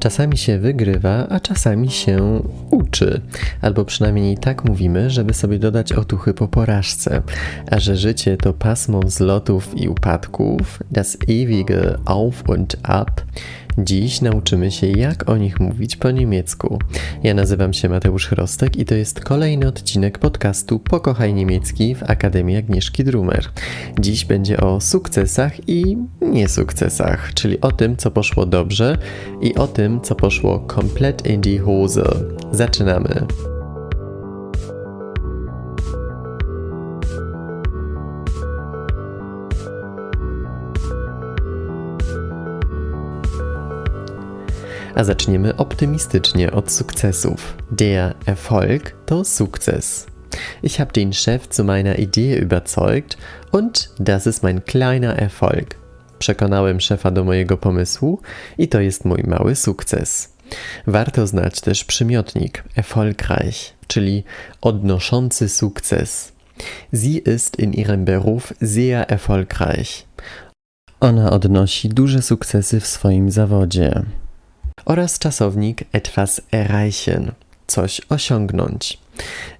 Czasami się wygrywa, a czasami się uczy. Albo przynajmniej tak mówimy, żeby sobie dodać otuchy po porażce. A że życie to pasmo wzlotów i upadków, das ewige Auf und Ab, Dziś nauczymy się, jak o nich mówić po niemiecku. Ja nazywam się Mateusz Rostek i to jest kolejny odcinek podcastu Pokochaj Niemiecki w Akademii Agnieszki Drumer. Dziś będzie o sukcesach i niesukcesach, czyli o tym, co poszło dobrze i o tym, co poszło komplet in die Hose. Zaczynamy. A zaczniemy optymistycznie od sukcesów. Der Erfolg to Sukces. Ich habe den Chef zu meiner Idee überzeugt und das ist mein kleiner Erfolg. Przekonałem szefa do mojego pomysłu i to jest mój mały sukces. Warto znać też przymiotnik erfolgreich, czyli odnoszący sukces. Sie ist in ihrem Beruf sehr erfolgreich. Ona odnosi duże sukcesy w swoim zawodzie oraz czasownik etwas erreichen, coś osiągnąć.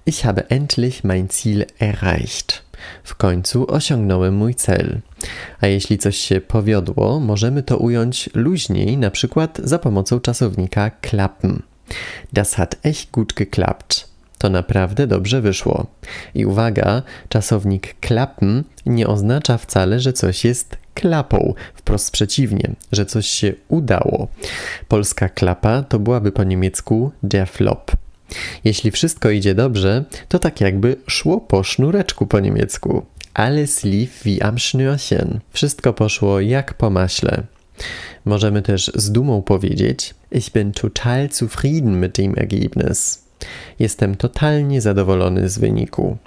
Ich habe endlich mein Ziel erreicht. W końcu osiągnąłem mój cel. A jeśli coś się powiodło, możemy to ująć luźniej, na przykład za pomocą czasownika klappen. Das hat echt gut geklappt. To naprawdę dobrze wyszło. I uwaga, czasownik klappen nie oznacza wcale, że coś jest klapą. Wprost przeciwnie, że coś się udało. Polska klapa to byłaby po niemiecku der Flop. Jeśli wszystko idzie dobrze, to tak jakby szło po sznureczku po niemiecku. Alles lief wie am Schnürchen. Wszystko poszło jak po maśle. Możemy też z dumą powiedzieć: Ich bin total zufrieden mit dem Ergebnis. Jestem totalnie zadowolony z wyniku.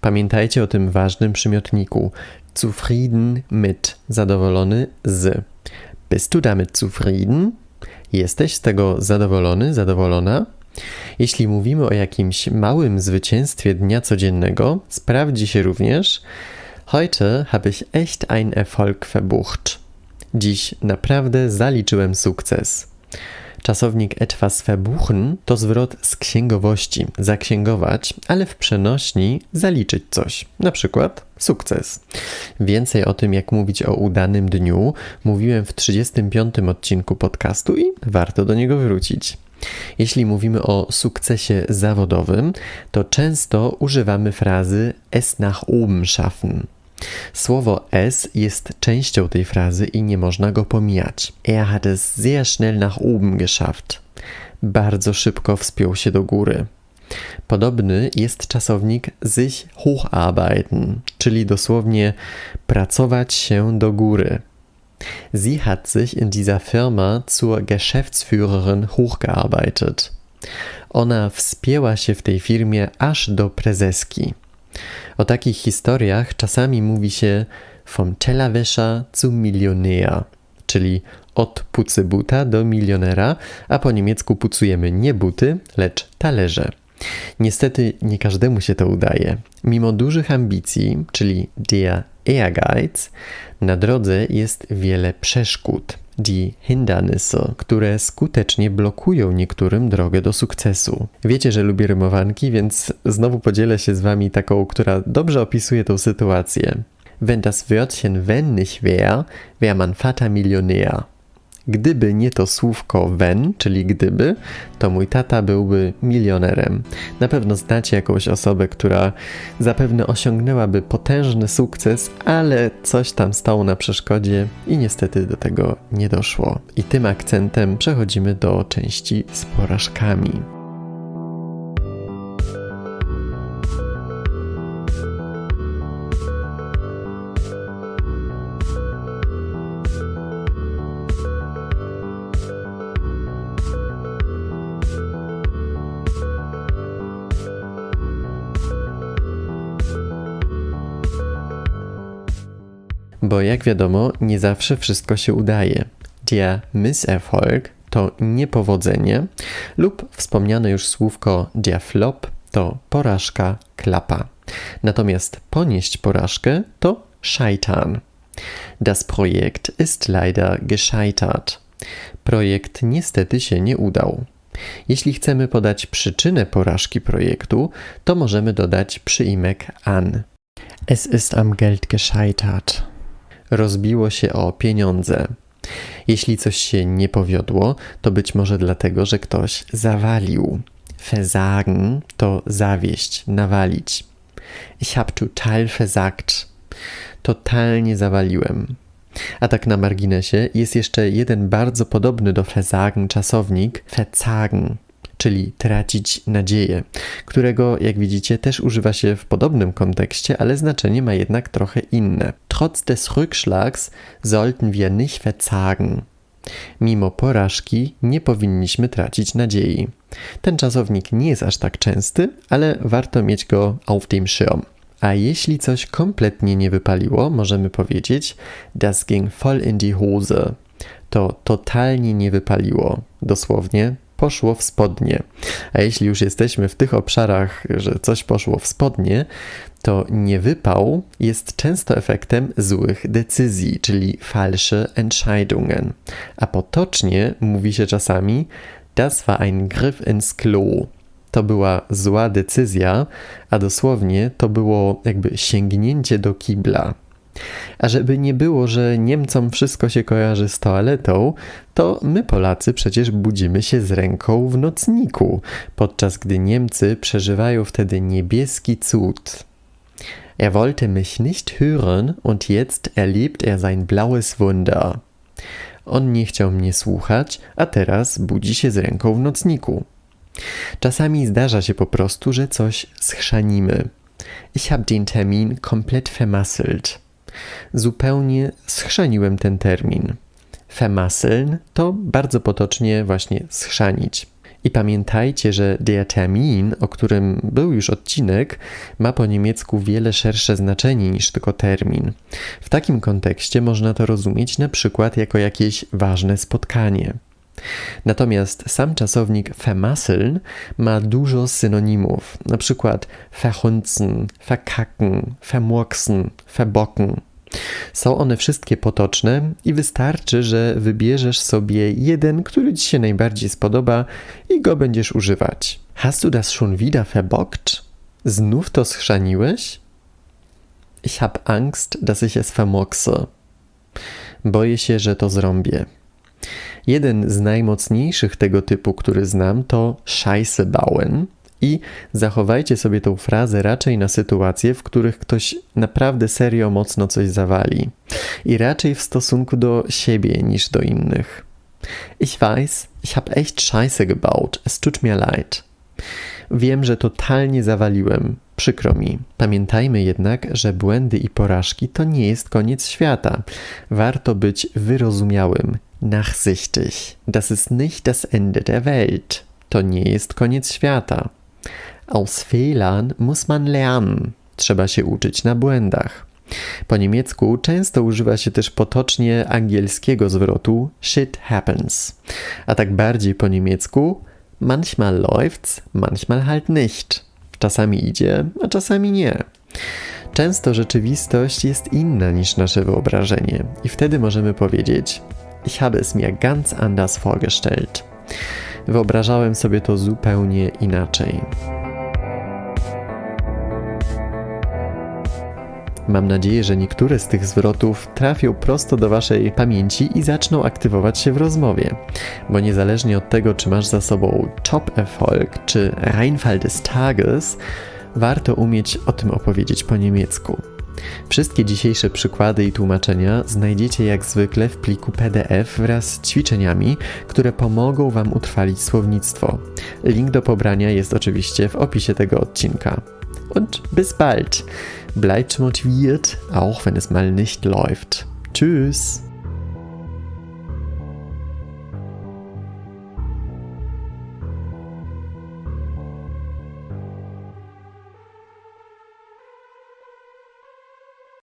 Pamiętajcie o tym ważnym przymiotniku zufrieden mit, zadowolony z. Bist du damit zufrieden? Jesteś z tego zadowolony, zadowolona? Jeśli mówimy o jakimś małym zwycięstwie dnia codziennego, sprawdzi się również Heute habe ich echt ein Erfolg verbucht. Dziś naprawdę zaliczyłem sukces. Czasownik etwas verbuchen to zwrot z księgowości, zaksięgować, ale w przenośni zaliczyć coś, na przykład sukces. Więcej o tym, jak mówić o udanym dniu, mówiłem w 35 odcinku podcastu i warto do niego wrócić. Jeśli mówimy o sukcesie zawodowym, to często używamy frazy es nach oben schaffen. Słowo es jest częścią tej frazy i nie można go pomijać. Er hat es sehr schnell nach oben geschafft. Bardzo szybko wspiął się do góry. Podobny jest czasownik sich hocharbeiten, czyli dosłownie pracować się do góry. Sie hat sich in dieser Firma zur Geschäftsführerin hochgearbeitet. Ona wspięła się w tej firmie aż do prezeski. O takich historiach czasami mówi się vom Tellerwäscher zu Millionär, czyli od pucy buta do milionera, a po niemiecku pucujemy nie buty, lecz talerze. Niestety nie każdemu się to udaje. Mimo dużych ambicji, czyli der Ehrgeiz, na drodze jest wiele przeszkód, die Hindernisse, które skutecznie blokują niektórym drogę do sukcesu. Wiecie, że lubię rymowanki, więc znowu podzielę się z wami taką, która dobrze opisuje tą sytuację. Wenn das Wörtchen wenn nicht wär, wär man Vater Millionär. Gdyby nie to słówko wenn, czyli gdyby, to mój tata byłby milionerem. Na pewno znacie jakąś osobę, która zapewne osiągnęłaby potężny sukces, ale coś tam stało na przeszkodzie i niestety do tego nie doszło. I tym akcentem przechodzimy do części z porażkami. Bo jak wiadomo, nie zawsze wszystko się udaje. Der Misserfolg to niepowodzenie lub wspomniane już słówko der Flop to porażka, klapa. Natomiast ponieść porażkę to scheitern. Das Projekt ist leider gescheitert. Projekt niestety się nie udał. Jeśli chcemy podać przyczynę porażki projektu, to możemy dodać przyimek an. Es ist am Geld gescheitert. Rozbiło się o pieniądze. Jeśli coś się nie powiodło, to być może dlatego, że ktoś zawalił. Versagen to zawieść, nawalić. Ich hab total versagt. Totalnie zawaliłem. A tak na marginesie jest jeszcze jeden bardzo podobny do versagen czasownik verzagen, czyli tracić nadzieję, którego, jak widzicie, też używa się w podobnym kontekście, ale znaczenie ma jednak trochę inne. Trotz des Rückschlags sollten wir nicht verzagen. Mimo porażki nie powinniśmy tracić nadziei. Ten czasownik nie jest aż tak częsty, ale warto mieć go auf dem Schirm. A jeśli coś kompletnie nie wypaliło, możemy powiedzieć das ging voll in die Hose. To totalnie nie wypaliło. Dosłownie poszło w spodnie. A jeśli już jesteśmy w tych obszarach, że coś poszło w spodnie, to niewypał jest często efektem złych decyzji, czyli falsche Entscheidungen. A potocznie mówi się czasami das war ein Griff ins Klo. To była zła decyzja, a dosłownie to było jakby sięgnięcie do kibla. A żeby nie było, że Niemcom wszystko się kojarzy z toaletą, to my Polacy przecież budzimy się z ręką w nocniku, podczas gdy Niemcy przeżywają wtedy niebieski cud. Er wollte mich nicht hören und jetzt erlebt er sein blaues Wunder. On nie chciał mnie słuchać, a teraz budzi się z ręką w nocniku. Czasami zdarza się po prostu, że coś schrzanimy. Ich hab den Termin komplett vermasselt. Zupełnie schrzaniłem ten termin. Vermasseln to bardzo potocznie właśnie schrzanić. I pamiętajcie, że der Termin, o którym był już odcinek, ma po niemiecku wiele szersze znaczenie niż tylko termin. W takim kontekście można to rozumieć na przykład jako jakieś ważne spotkanie. Natomiast sam czasownik vermasseln ma dużo synonimów, na przykład verhunzen, verkacken, vermurksen, verbocken. Są one wszystkie potoczne i wystarczy, że wybierzesz sobie jeden, który ci się najbardziej spodoba i go będziesz używać. Hast du das schon wieder verbockt? Znów to schrzaniłeś? Ich hab Angst, dass ich es vermurkse. Boję się, że to zrąbię. Jeden z najmocniejszych tego typu, który znam, to Scheiße bauen. I zachowajcie sobie tą frazę raczej na sytuacje, w których ktoś naprawdę serio mocno coś zawali. I raczej w stosunku do siebie niż do innych. Ich weiß, ich habe echt Scheiße gebaut. Es tut mir leid. Wiem, że totalnie zawaliłem. Przykro mi. Pamiętajmy jednak, że błędy i porażki to nie jest koniec świata. Warto być wyrozumiałym, nachsichtig. Das ist nicht das Ende der Welt. To nie jest koniec świata. Aus Fehlern muss man lernen. Trzeba się uczyć na błędach. Po niemiecku często używa się też potocznie angielskiego zwrotu shit happens. A tak bardziej po niemiecku manchmal läuft's, manchmal halt nicht. Czasami idzie, a czasami nie. Często rzeczywistość jest inna niż nasze wyobrażenie i wtedy możemy powiedzieć Ich habe es mir ganz anders vorgestellt. Wyobrażałem sobie to zupełnie inaczej. Mam nadzieję, że niektóre z tych zwrotów trafią prosto do Waszej pamięci i zaczną aktywować się w rozmowie. Bo niezależnie od tego, czy masz za sobą Top-Erfolg czy Reinfall des Tages, warto umieć o tym opowiedzieć po niemiecku. Wszystkie dzisiejsze przykłady i tłumaczenia znajdziecie jak zwykle w pliku PDF wraz z ćwiczeniami, które pomogą Wam utrwalić słownictwo. Link do pobrania jest oczywiście w opisie tego odcinka. Und bis bald! Bleibt motiviert, auch wenn es mal nicht läuft. Tschüss!